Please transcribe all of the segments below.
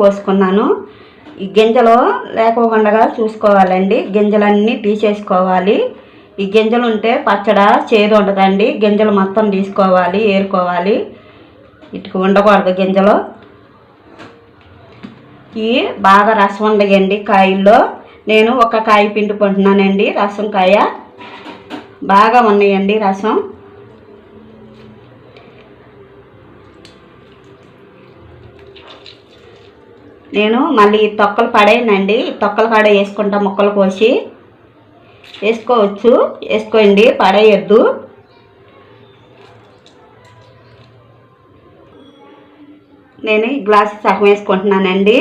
పోసుకున్నాను. ఈ గింజలు లేకోకుండా చూసుకోవాలండి. గింజలన్నీ తీసేసుకోవాలి. ఈ గింజలు ఉంటే పచ్చడ చేదు ఉండదండి. గింజలు మొత్తం తీసుకోవాలి ఏరుకోవాలి. ఇటుకు ఉండకూడదు గింజలు. ఇవి బాగా రసం ఉండయండి కాయల్లో. నేను ఒక కాయ పిండుకుంటున్నానండి. రసం కాయ బాగా ఉన్నాయండి రసం. నేను మళ్ళీ తొక్కలు పడేయనండి తొక్కలు కాడ వేసుకుంటా ముక్కలు కోసి. వేసుకోవచ్చు. వేసుకోండి. పడేయద్దు నేను గ్లాస్ సగం వేసుకుంటున్నానండి.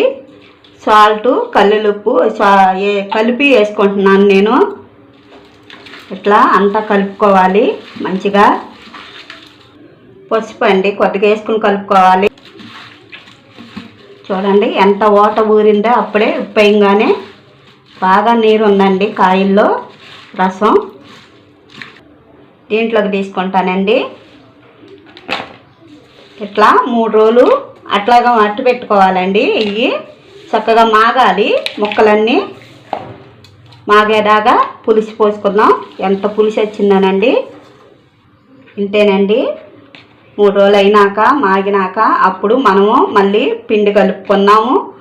సాల్ట్ కల్లులుప్పు కలిపి వేసుకుంటున్నాను నేను. ఇట్లా అంతా కలుపుకోవాలి మంచిగా. పసుపు అండి కొద్దిగా వేసుకుని కలుపుకోవాలి. చూడండి ఎంత ఓట ఊరిందో అప్పుడే ఉప్పేయంగానే బాగా నీరు ఉందండి కాయల్లో రసం. దీంట్లోకి తీసుకుంటానండి. ఇట్లా మూడు రోజులు అట్లాగా అట్టు పెట్టుకోవాలండి. ఇవి చక్కగా మాగాలి ముక్కలన్నీ మాగేదాకా పులుసు పోసుకుందాం. ఎంత పులుసు వచ్చిందనండి ఇంతేనండి. మూడు రోజులు అయినాక మాగినాక అప్పుడు మనము మళ్ళీ పిండి కలుపుకున్నాము.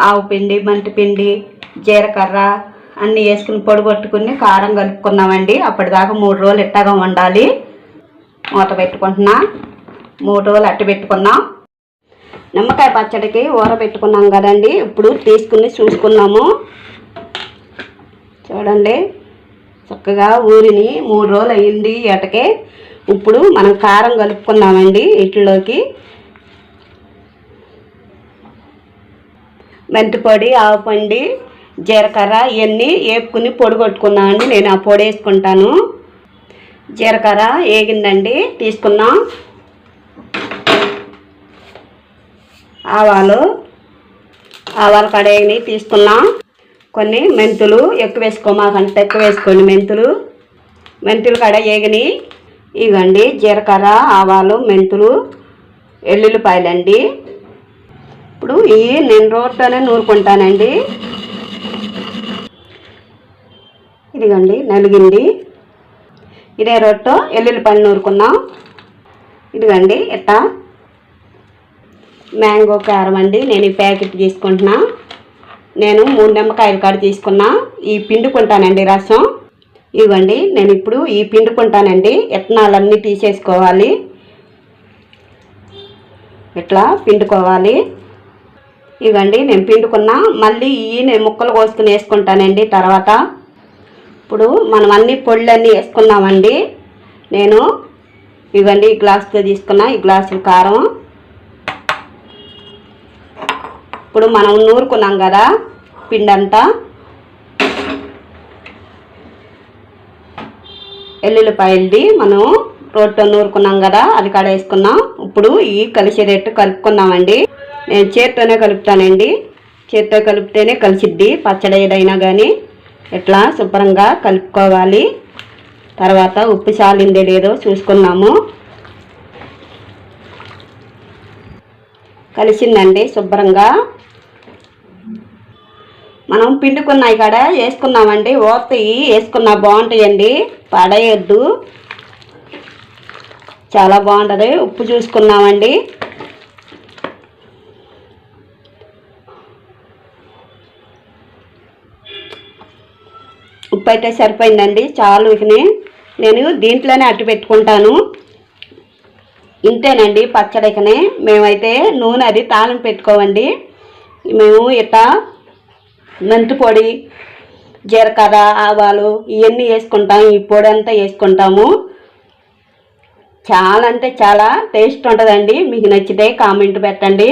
ఆవు పిండి మంటి పిండి జీలకర్ర అన్నీ వేసుకుని పొడిగొట్టుకుని కారం కలుపుకున్నామండి. అప్పటిదాకా మూడు రోజులు ఇట్టగా ఉండాలి. మూత పెట్టుకుంటున్నా. మూడు రోజులు అట్టు పెట్టుకున్నాం. నిమ్మకాయ పచ్చడికి ఊర పెట్టుకున్నాం కదండి. ఇప్పుడు తీసుకుని చూసుకున్నాము. చూడండి. చక్కగా ఊరిని మూడు రోజులు అయ్యింది. ఎటకే ఇప్పుడు మనం కారం కలుపుకున్నామండి వీటిలోకి. మెంతిపొడి ఆవుపండి జీలకర్ర ఇవన్నీ వేపుకుని పొడి కొట్టుకున్నామండి నేను ఆ పొడి వేసుకుంటాను. జీలకర్ర వేగిందండి. తీసుకున్నాం ఆవాలు ఆవాలు కడేయని తీసుకున్నాం కొన్ని మెంతులు ఎక్కువ వేసుకోమాకంటే ఎక్కువ వేసుకోండి మెంతులు. మెంతులు కడ వేగినాయి. ఇవ్వండి జీలకర్ర ఆవాలు మెంతులు ఎల్లుల్లిపాయలండి. ఇప్పుడు ఇవి నేను రోట్లోనే నూరుకుంటానండి. ఇదిగండి నలిగింది. ఇదే రొట్టె ఎల్లుల్లిపాయలు నూరుకున్నాం. ఇదిగండి ఎట్టా మ్యాంగో కారం అండి నేను ఈ ప్యాకెట్ తీసుకుంటున్నా. నేను మూడు నిమ్మకాయల కాడ తీసుకున్నా. ఈ పిండుకుంటానండి రసం. ఇవ్వండి. నేను ఇప్పుడు ఈ పిండుకుంటానండి ఎత్తనాలన్నీ తీసేసుకోవాలి. ఇట్లా పిండుకోవాలి. ఇవ్వండి. నేను పిండుకున్నా మళ్ళీ ఈ నేను ముక్కలు కోసుకుని వేసుకుంటానండి తర్వాత. ఇప్పుడు మనం అన్ని పొళ్ళన్నీ వేసుకున్నామండి. నేను ఇవ్వండి. ఈ గ్లాసుతో తీసుకున్నా. ఈ గ్లాసులు కారం. ఇప్పుడు మనం నూరుకున్నాం కదా పిండి ఎల్లుల్లిపాయలది మనం రోట్లో నూరుకున్నాం కదా అది కడేసుకున్నాం. వేసుకున్నాం ఇప్పుడు ఈ కలిసేటట్టు కలుపుకున్నామండి నేను చేత్తోనే కలుపుతానండి. చేత్తో కలిపితేనే కలిసిద్ది పచ్చడి ఏదైనా కానీ ఇట్లా శుభ్రంగా కలుపుకోవాలి. తర్వాత ఉప్పు చాలిందే లేదో చూసుకున్నాము కలిసిందండి శుభ్రంగా. మనం పిండుకున్నాయి కాడ వేసుకున్నామండి. ఓర్తయి వేసుకున్నా బాగుంటాయండి. పడేయద్దు. చాలా బాగుంటుంది. ఉప్పు చూసుకున్నామండి. ఉప్పు అయితే సరిపోయిందండి. చాలు ఇకని. నేను దీంట్లోనే అట్టు పెట్టుకుంటాను. ఇంతేనండి పచ్చడికనే మేమైతే నూనె అది తాళం పెట్టుకోవండి. మేము ఇట్లా మెంతి పొడి జీలకర్ర ఆవాలు ఇవన్నీ వేసుకుంటాము ఈ పొడి అంతా వేసుకుంటాము. చాలా అంటే చాలా టేస్ట్ ఉంటుందండి. మీకు నచ్చితే కామెంట్ పెట్టండి.